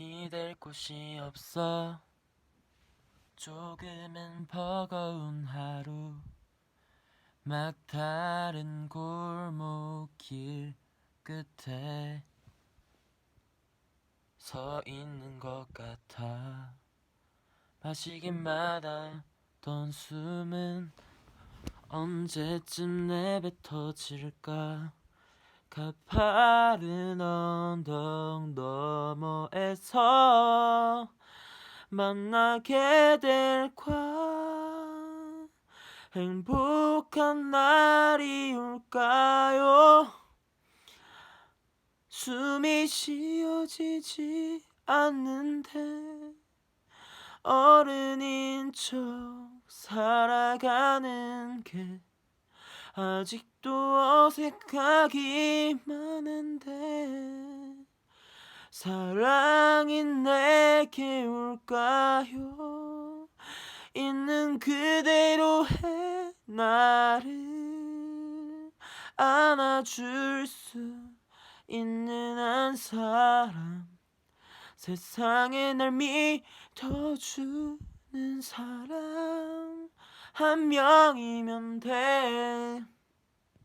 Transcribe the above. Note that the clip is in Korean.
기댈 곳이 없어. 조금은 버거운 하루. 막다른 골목길 끝에 서 있는 것 같아. 마시긴 마다던 숨은 언제쯤 내뱉어질까 가파른 언덕 너머에서 만나게 될까 행복한 날이 올까요? 숨이 쉬어지지 않는데 어른인 척 살아가는 게 아직도 어색하기만 한데 사랑이 내게 올까요? 있는 그대로 해 나를 안아줄 수 있는 한 사람. 세상에 날 믿어주는 사람. 한 명이면 돼